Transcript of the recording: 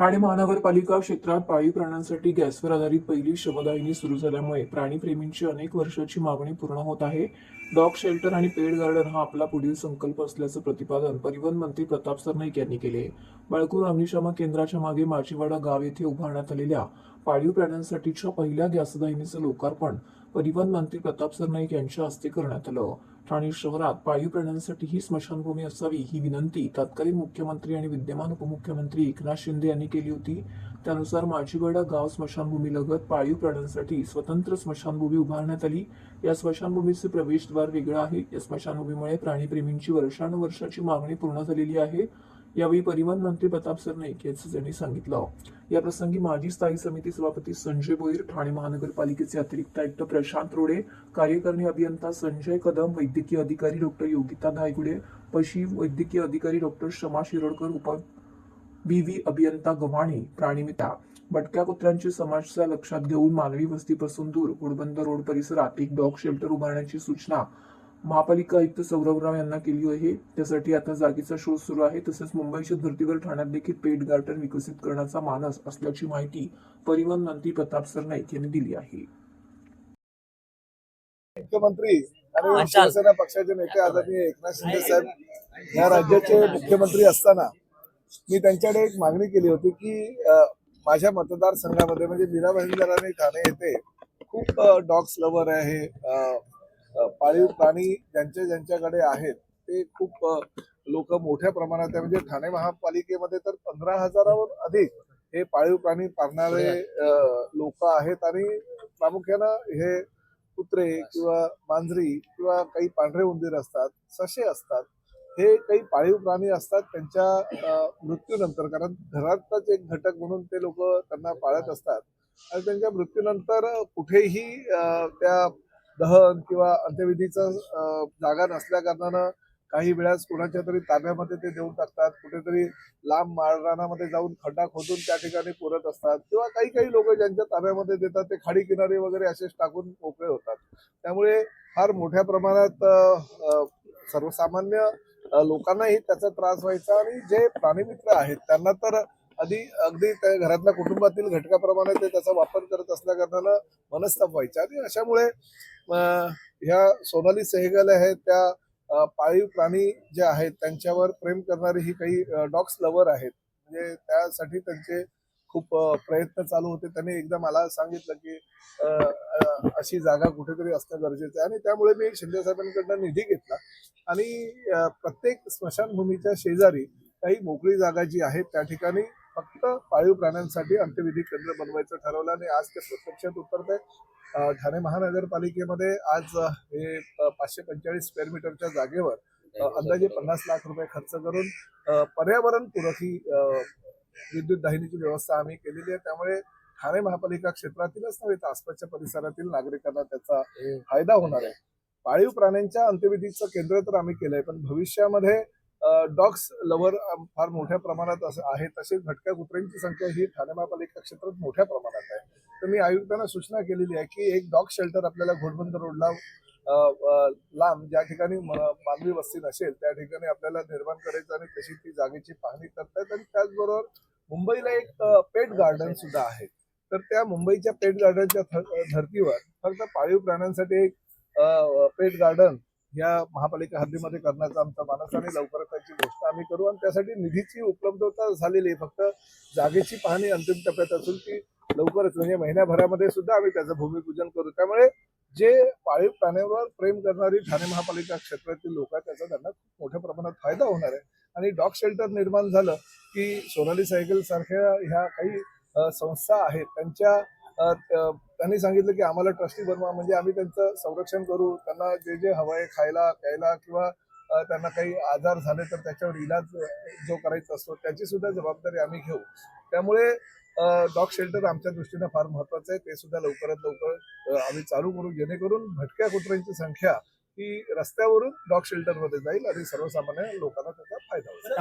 ठाणे महानगरपालिका क्षेत्रात पाळीव प्राण्यांसाठी गॅसवर आधारित पहिली शवदाहिनी सुरू झाल्यामुळे प्राणीप्रेमींची अनेक वर्षाची मागणी पूर्ण होत आहे. डॉग शेल्टर आणि पेड गार्डन हा आपला पुढील संकल्प असल्याचं प्रतिपादन परिवहन मंत्री प्रताप सरनाईक यांनी केले. बाळकूर अग्निशामक केंद्राच्या मागे माचीवाडा गाव येथे उभारण्यात आलेल्या पाळीव प्राण्यांसाठीच्या पहिल्या गॅसदाहिनीचं लोकार्पण परिवहन मंत्री प्रताप सरनाईक यांच्या हस्ते करण्यात आलं. ठाणे शहरात पाळीव प्राण्यांसाठी ही स्मशानभूमी असावी ही विनंती तत्कालीन मुख्यमंत्री आणि विद्यमान उपमुख्यमंत्री एकनाथ शिंदे यांनी केली होती. त्यानुसार माझीगडा गाव स्मशानभूमीलगत पाळीव प्राण्यांसाठी स्वतंत्र स्मशानभूमी उभारण्यात आली. या स्मशानभूमीचे प्रवेशद्वार वेगळं आहे. या स्मशानभूमीमुळे प्राणीप्रेमींची वर्षानुवर्षाची मागणी पूर्ण झालेली आहे. यावेळी परिवहन मंत्री प्रताप सरनाईक यांचं त्यांनी सांगितलं. या प्रसंगी माजी स्थायी समिती सभापती संजय भोईर ठाणे महानगरपालिकेचे अतिरिक्त आयुक्त प्रशांत रोडे कार्यकारिणी अभियंता संजय कदम वैद्यकीय अधिकारी डॉक्टर योगिता धायगुडे पशी वैद्यकीय अधिकारी डॉक्टर क्षमा शिरोडकर उप बी व्ही अभियंता गव्हाणे प्राणीमिता भटक्या कुत्र्यांची समस्या लक्षात घेऊन मानवी वस्तीपासून दूर घोडबंद रोड परिसरात एक डॉग शेल्टर उभारण्याची सूचना महापालिका आयुक्त सौरभ राव यांना केली आहे. त्यासाठी आता जागेचा शोध सुरू आहे. तसेच मुंबईच्या धर्तीवर ठाण्यात देखील पेट गार्डन विकसित करण्याचा मानस असल्याची माहिती परिवहन मंत्री प्रताप सरनाईक यांनी दिली आहे. मुख्यमंत्री आणि. शिवसेना पक्षाचे नेते आदरणीय एकनाथ शिंदे साहेब या राज्याचे मुख्यमंत्री असताना मी त्यांच्याकडे एक मागणी केली होती की माझ्या मतदारसंघामध्ये म्हणजे मीरा भाईंदर आणि ठाणे येथे खूप डॉग्स लवर आहे पाळीव प्राणी ज्यांच्या ज्यांच्याकडे आहेत ते खूप लोक मोठ्या प्रमाणात आहे. म्हणजे ठाणे महापालिकेमध्ये तर पंधरा हजारावर अधिक हे पाळीव प्राणी पाळणारे लोक आहेत. आणि प्रामुख्यानं हे कुत्रे किंवा मांजरी किंवा काही पांढरे उंदीर असतात ससे असतात हे काही पाळीव प्राणी असतात त्यांच्या मृत्यूनंतर. कारण घरातच एक घटक म्हणून ते लोक त्यांना पाळत असतात. आणि त्यांच्या मृत्यूनंतर कुठेही त्या दहन किंवा अंत्यविधीचा जागा नसल्या कारणानं काही वेळास कोणाच्या तरी ताब्यामध्ये ते देऊन टाकतात. कुठेतरी लांब माळरानामध्ये जाऊन खड्डा खोदून त्या ठिकाणी पुरत असतात किंवा काही काही लोक ज्यांच्या ताब्यामध्ये देतात ते खाडी किनारी वगैरे असेच टाकून मोकळे होतात. त्यामुळे फार मोठ्या प्रमाणात सर्वसामान्य लोकांनाही त्याचा त्रास व्हायचा आणि जे प्राणीमित्र आहेत त्यांना तर आधी अगदी त्या घरातल्या कुटुंबातील घटकाप्रमाणे ते त्याचा वापर करत असल्याकारणानं मनस्ताप व्हायचा. आणि अशामुळे ह्या सोनाली सेहगल आहेत त्या पाळीव प्राणी जे आहेत त्यांच्यावर प्रेम करणारी ही काही डॉग्स लवर आहेत. म्हणजे त्यासाठी त्यांचे खूप प्रयत्न चालू होते. त्यांनी एकदा मला सांगितलं की अशी जागा कुठेतरी असणं गरजेचं आहे. आणि त्यामुळे मी शिंदे साहेबांकडनं निधी घेतला. आणि प्रत्येक स्मशानभूमीच्या शेजारी काही मोकळी जागा जी आहे त्या ठिकाणी फक्त पाळीव प्राण्यांसाठी अंत्यविधी केंद्र बनवायचं ठरवलं आणि आज ते प्रत्यक्षात उतरत आहे ठाणे महानगरपालिकेमध्ये आज हे पाचशे पंचेचाळीस स्क्वेअर मीटरच्या जागेवर अंदाजे पन्नास लाख रुपये खर्च करून पर्यावरण पर्यावरणपूरक ही विद्युत दाहिनीची व्यवस्था आम्ही केलेली आहे. त्यामुळे ठाणे महापालिका क्षेत्रातीलच नव्हे तर आसपासच्या परिसरातील नागरिकांना त्याचा फायदा होणार आहे. पाळीव प्राण्यांच्या अंत्यविधीचं केंद्र तर आम्ही केलंय पण भविष्यामध्ये डॉग्स लवर फार मोठ्या प्रमाणात असं आहे तसेच भटक्या कुत्र्यांची संख्या ही ठाणे महापालिका क्षेत्रात मोठ्या प्रमाणात आहे. तर मी आयुक्तांना सूचना केलेली आहे की एक डॉग शेल्टर आपल्याला घोडबंद रोडला लांब ज्या ठिकाणी मानवी वस्ती नसेल त्या ठिकाणी आपल्याला निर्माण करायचं आणि तशी ती जागेची पाहणी करतायत आणि त्याचबरोबर मुंबईला एक पेट गार्डन सुद्धा आहे. तर त्या मुंबईच्या पेट गार्डनच्या धर्तीवर फक्त पाळीव प्राण्यांसाठी एक पेट गार्डन या महापालिका हद्दीमध्ये करण्याचा आमचा मानस आणि लवकरच त्याची गोष्ट आम्ही करू आणि त्यासाठी निधीची उपलब्धता झालेली आहे. फक्त जागेची पाहणी अंतिम टप्प्यात असून ती लवकरच म्हणजे महिन्याभरामध्ये सुद्धा आम्ही त्याचं भूमिपूजन करू. त्यामुळे जे पाळीव प्राण्यांवर प्रेम करणारी ठाणे महापालिका क्षेत्रातील लोक आहेत त्याचा त्यांना खूप मोठ्या प्रमाणात फायदा होणार आहे. आणि डॉग शेल्टर निर्माण झालं की सोनाली सायकल सारख्या ह्या काही संस्था आहेत त्यांच्या त्यांनी सांगितलं की आम्हाला ट्रस्टी बनवा म्हणजे आम्ही त्यांचं संरक्षण करू. त्यांना जे जे हवं आहे खायला प्यायला किंवा त्यांना काही आजार झाले तर त्याच्यावर इलाज जो करायचा असतो त्याची सुद्धा जबाबदारी आम्ही घेऊ. त्यामुळे डॉग शेल्टर आमच्या दृष्टीनं फार महत्वाचं आहे. ते सुद्धा लवकरात लवकर आम्ही चालू करू. जेणेकरून भटक्या कुत्र्यांची संख्या ही रस्त्यावरून डॉग शेल्टरमध्ये जाईल आणि सर्वसामान्य लोकांना त्याचा फायदा होईल.